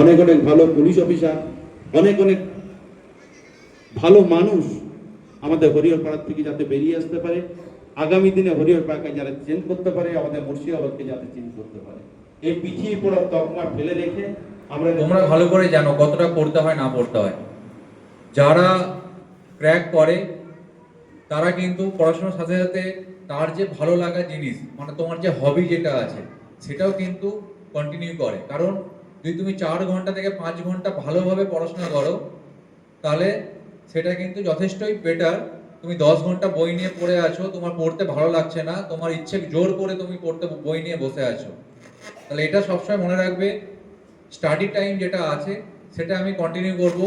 অনেক অনেক ভালো পুলিশ অফিসার, অনেক অনেক ভালো মানুষ আমাদের হরিহর পাড়ার থেকে যাতে বেরিয়ে আসতে পারে। আগামী দিনে হরিহর পাড়াকে যারা চেঞ্জ করতে পারে, আমাদের মুর্শিদাবাদকে যাতে চেঞ্জ করতে পারে। এই পিছিয়ে পড়া তকমা ফেলে রেখে আমরা তোমরা ভালো করে জানো কতটা পড়তে হয়, না পড়তে হয়। যারা ক্র্যাক করে, তারা কিন্তু পড়াশোনার সাথে সাথে তার যে ভালো লাগা জিনিস মানে তোমার যে হবি যেটা আছে, সেটাও কিন্তু কন্টিনিউ করে। কারণ যদি তুমি চার ঘণ্টা থেকে পাঁচ ঘণ্টা ভালোভাবে পড়াশোনা করো, তাহলে সেটা কিন্তু যথেষ্টই বেটার তুমি দশ ঘণ্টা বই নিয়ে পড়ে আছো, তোমার পড়তে ভালো লাগছে না, তোমার ইচ্ছে জোর করে তুমি পড়তে বই নিয়ে বসে আছো। তাহলে এটা সবসময় মনে রাখবে স্টাডি টাইম যেটা আছে, সেটা আমি কন্টিনিউ করব।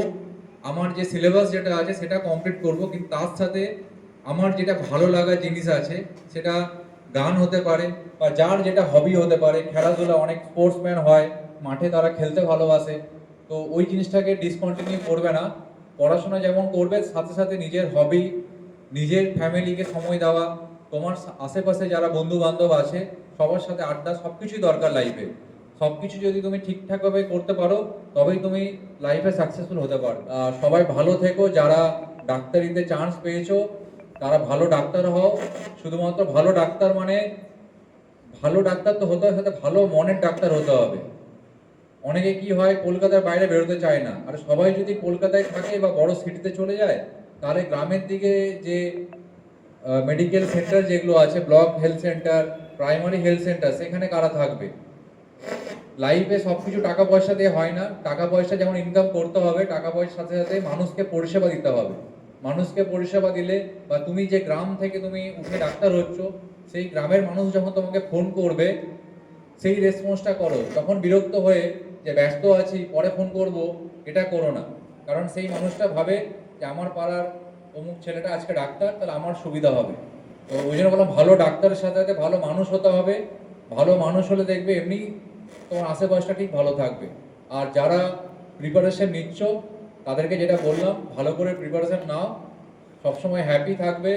আমার যে সিলেবাস যেটা আছে, সেটা কমপ্লিট করব, কিন্তু তার সাথে আমার যেটা ভালো লাগা জিনিস আছে, সেটা গান হতে পারে বা যার যেটা হবি হতে পারে, খেলাধুলা অনেক স্পোর্টসম্যান হয়, মাঠে তারা খেলতে ভালোবাসে, তো ওই জিনিসটাকে ডিসকন্টিনিউ করবে না। পড়াশোনা যেমন করবে, সাথে সাথে নিজের হবি নিজের ফ্যামিলিকে সময় দেওয়া, তোমার আশেপাশে যারা বন্ধু বান্ধব আছে, সবার সাথে আড্ডা সব কিছুই দরকার লাইফে সব কিছু যদি তুমি ঠিকঠাকভাবে করতে পারো, তবেই তুমি লাইফে সাকসেসফুল হতে পারো সবাই ভালো থেকো, যারা ডাক্তারিতে চান্স পেয়েছ তারা ভালো ডাক্তার হও, শুধুমাত্র ভালো ডাক্তার মানে ভালো ডাক্তার তো হতে হবে, সাথে ভালো মনের ডাক্তার হতে হবে। অনেকে কি হয়, কলকাতার বাইরে বেরোতে চায় না। আর সবাই যদি কলকাতায় থাকে বা বড় সিটিতে চলে যায়, তাহলে গ্রামের দিকে যে মেডিকেল সেন্টার যেগুলো আছে block health centre primary health centre সেখানে কারা থাকবে? লাইফে সব কিছু টাকা পয়সা দিয়ে হয় না। টাকা পয়সা যেমন ইনকাম করতে হবে, টাকা পয়সার সাথে সাথে মানুষকে পরিষেবা দিতে হবে। মানুষকে পরিষেবা দিলে বা তুমি যে গ্রাম থেকে তুমি উঠে ডাক্তার হচ্ছ, সেই গ্রামের মানুষ যখন তোমাকে ফোন করবে, সেই রেসপন্সটা করো। তখন বিরক্ত হয়ে যে, ব্যস্ত আছি, পরে ফোন করব। এটা করো না। কারণ সেই মানুষটা ভাবে যে, আমার পাড়ার অমুক ছেলেটা আজকে ডাক্তার, তাহলে আমার সুবিধা হবে। তো ওই জন্য বললাম, ভালো ডাক্তারের সাথে সাথে ভালো মানুষ হতে হবে। ভালো মানুষ হলে দেখবে এমনি তোমার আশেপাশটা ঠিক ভালো থাকবে। আর যারা প্রিপারেশন নিচ্ছ তাদেরকে যেটা বললাম, ভালো করে প্রিপারেশন নাও। সবসময় হ্যাপি থাকবে,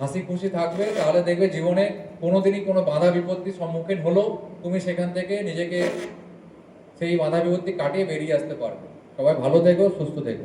হাসি খুশি থাকবে, তাহলে দেখবে জীবনে কোনোদিনই কোনো বাধা বিপত্তির সম্মুখীন হলেও তুমি সেখান থেকে নিজেকে সেই বাধা বিপত্তি কাটিয়ে বেরিয়ে আসতে পারবে। সবাই ভালো থেকো, সুস্থ থেকো।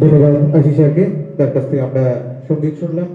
ধন্যবাদ আশিস স্যারকে তার কাছ থেকে আমরা সংগীত শুনলাম।